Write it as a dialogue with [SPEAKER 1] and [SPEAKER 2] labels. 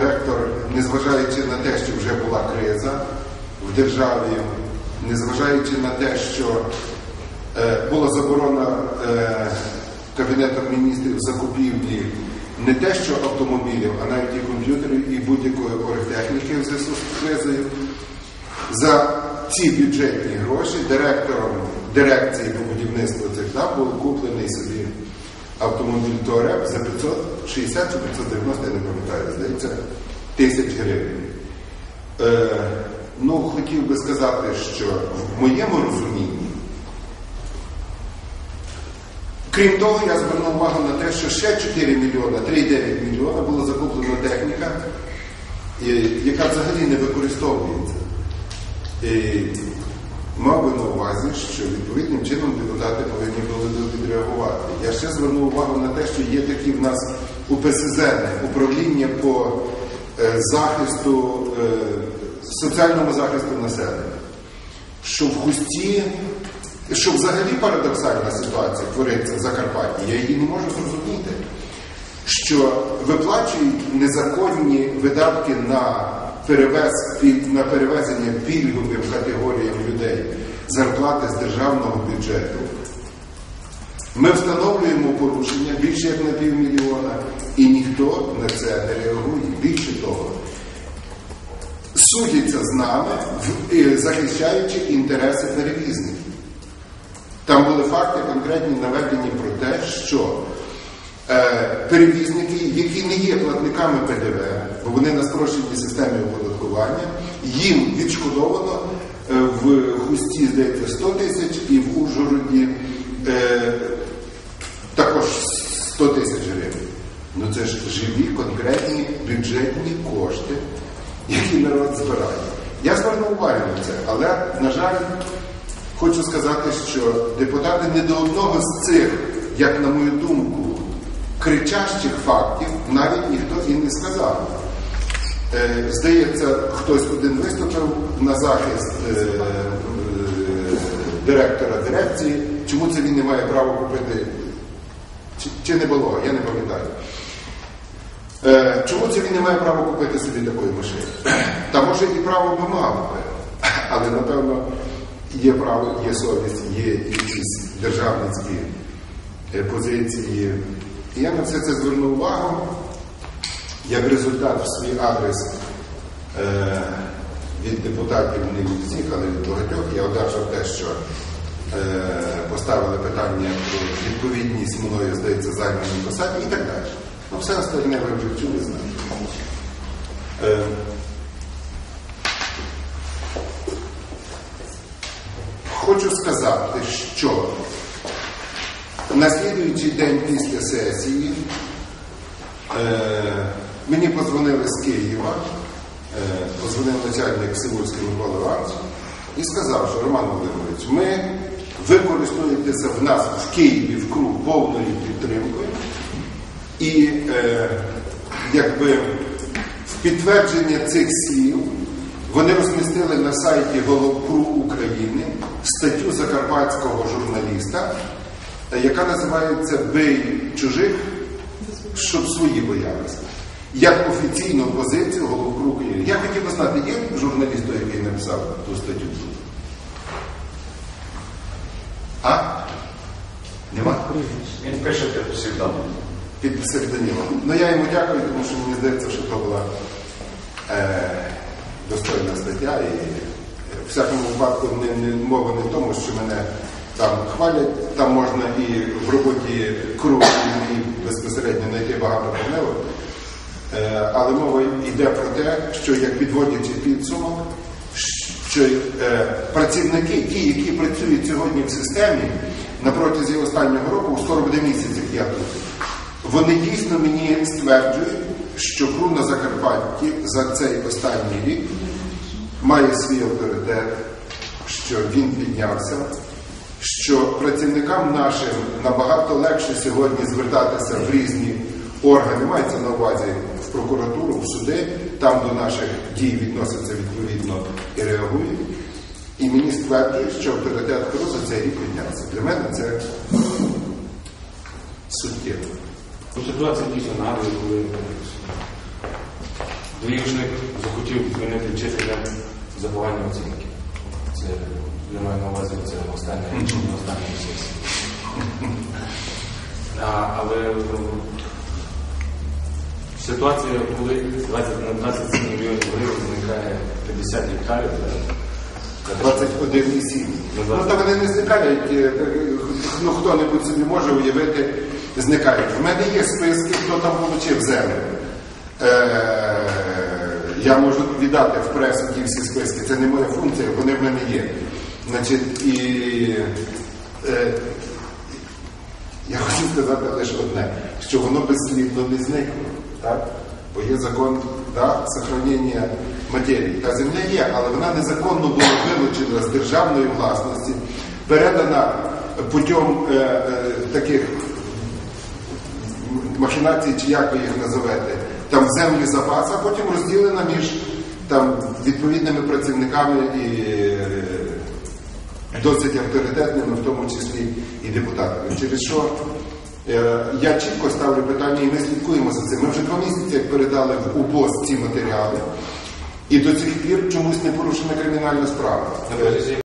[SPEAKER 1] директор, незважаючи на те, що вже була криза в державі, незважаючи на те, що е, була заборона е, Кабінетом міністрів закупівлі не те, що автомобілів, а навіть і комп'ютерів, і будь-якої оргтехніки в зв'язку з кризою. За ці бюджетні гроші директором дирекції по будівництву цих дам був куплений собі автомобіль Тореп за 560 чи 590, я не пам'ятаю, здається, тисяч гривень. Е, ну, хотів би сказати, що в моєму розумінні, крім того, я звернув увагу на те, що ще 4 мільйона, 3,9 мільйона було закуплено техніка, яка взагалі не використовується. Мав би на увазі, що відповідним чином депутати повинні були відреагувати. Я ще звернув увагу на те, що є такі в нас УПСЗ, управління по е, захисту, е, соціальному захисту населення, що в густі, що взагалі парадоксальна ситуація твориться в Закарпатті, я її не можу зрозуміти, що виплачують незаконні видатки на перевез, під- на перевезення пільговим категоріям людей зарплати з державного бюджету. Ми встановлюємо порушення більше як на півмільйона, і ніхто на це не реагує. Більше того, судяться з нами, е, захищаючи інтереси перевізників. Там були факти конкретні наведені про те, що е, перевізники, які не є платниками ПДВ, бо вони на спрощеній системі оподаткування, їм відшкодовано е, в Хусті, здається, 100 тисяч і в Ужгороді е, також 100 тисяч гривень. Ну це ж живі конкретні бюджетні кошти, які народ збирає. Я звернув увагу на це, але, на жаль, хочу сказати, що депутати не до одного з цих, як на мою думку, кричащих фактів навіть ніхто і не сказав. Е, Здається, хтось один виступив на захист е, е, директора дирекції, чому це він не має права купити, чи, не було, я не пам'ятаю. Чому це він не має права купити собі такої машини? Та може і право би мав але напевно є право, є совість, є якісь державницькі позиції. І я на все це звернув увагу як результат в свій адрес е, від депутатів, не від всіх, але від багатьох, я одержав те, що е, поставили питання про відповідність мною, здається, займаній посаді і так далі. Ну, все остальне ви вже чули знаєте. Е, Хочу сказати, що на слідуючий день після сесії мені подзвонили з Києва, е, подзвонив начальник Сивульський Микола Іванович і сказав, що Роман Володимирович, ми ви користуєтеся в нас в Києві в круг повною підтримкою, і е, якби в підтвердження цих слів вони розмістили на сайті Головкру України статтю закарпатського журналіста, е, яка називається Бий чужих, щоб свої боялися. Як офіційну позицію Головкру України. Я хотів би знати, є журналіст, який написав ту статтю? А? Нема?
[SPEAKER 2] Він пише під псевдоном.
[SPEAKER 1] під псевдонімом. Ну я йому дякую, тому що мені здається, що то була е, достойна стаття. І в всякому випадку не, не, мова не в тому, що мене там хвалять, там можна і в роботі кругу і безпосередньо знайти багато помилок. Е, але мова йде про те, що як підводячи підсумок, що е, працівники, ті, які працюють сьогодні в системі на протязі останнього року, скоро буде місяць, я тут, вони дійсно мені стверджують, що КРУ на Закарпатті за цей останній рік має свій авторитет, що він піднявся, що працівникам нашим набагато легше сьогодні звертатися в різні органи, мається на увазі прокуратуру, в суди, там до наших дій відносяться відповідно і реагують. І мені стверджують, що авторитет КРУ за цей рік піднявся. Для мене це суттєво.
[SPEAKER 3] Ситуація дійсно нагадує, коли Даїшник захотів змінити вчителя за погані оцінки. Це я маю на увазі це останнє рішення останньої сесії. Але ну, ситуація, коли 20 на 27 мільйонів гривень зникає 50 гектарів, це-
[SPEAKER 1] 21,7.
[SPEAKER 3] Ну,
[SPEAKER 1] то вони не зникають. Ну, хто-небудь собі може уявити, зникають. В мене є списки, хто там отримав землю. Е, я можу віддати в пресу ті всі списки. Це не моя функція, вони в мене є. Значить, і е, я хочу сказати лише одне, що воно безслідно не зникло. Так? Бо є закон да, сохранення матерії. Та земля є, але вона незаконно була вилучена з державної власності, передана путем е, е, таких махінацій, чи як ви їх називете, там землі запас, а потім розділена між там, відповідними працівниками і е, досить авторитетними, в тому числі і депутатами. Через що я чітко ставлю питання, і ми слідкуємо за цим. Ми вже два місяці як передали в УБОС ці матеріали, і до цих пір чомусь не порушена кримінальна справа.
[SPEAKER 3] протязі